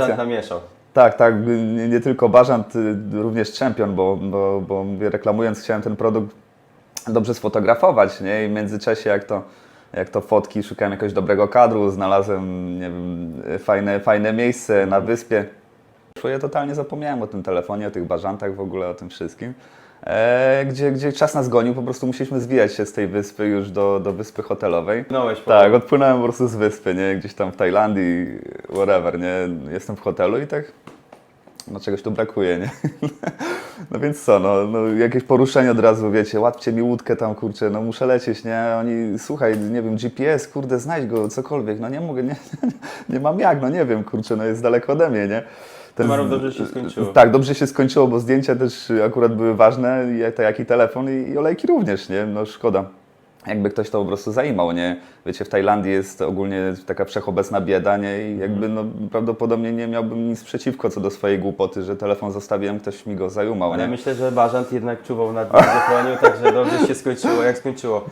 sytuacja. namieszał. Tak, tak, nie, tylko Bażant, y, również czempion, bo, bo, bo mówię, reklamując chciałem ten produkt dobrze sfotografować, nie? I w międzyczasie jak to, jak to fotki, szukałem jakiegoś dobrego kadru, znalazłem, nie wiem, fajne, fajne miejsce na wyspie. Ja totalnie zapomniałem o tym telefonie, o tych bażantach, w ogóle o tym wszystkim. E, gdzie, gdzie czas nas gonił, po prostu musieliśmy zwijać się z tej wyspy już do, do wyspy hotelowej. Płynąłeś po- Tak, odpłynąłem po prostu z wyspy, nie? Gdzieś tam w Tajlandii, whatever, nie? Jestem w hotelu i tak, no czegoś tu brakuje, nie? No więc co, no, no jakieś poruszenie od razu, wiecie, łapcie mi łódkę tam, kurczę, no muszę lecieć, nie? Oni, słuchaj, nie wiem, GPS, kurde, znajdź go, cokolwiek, no nie mogę, nie, nie mam jak, no nie wiem, kurczę, no jest daleko ode mnie, nie? Ten- dobrze się skończyło. Tak, dobrze się skończyło, bo zdjęcia też akurat były ważne, to jak i telefon i, i olejki również, nie? No szkoda. Jakby ktoś to po prostu zajmał, nie? Wiecie, w Tajlandii jest ogólnie taka wszechobecna bieda, nie? I jakby no, prawdopodobnie nie miałbym nic przeciwko co do swojej głupoty, że telefon zostawiłem, ktoś mi go zajumał, Ale nie? myślę, że Bażant jednak czuwał nad że chronił, także dobrze się skończyło, jak skończyło.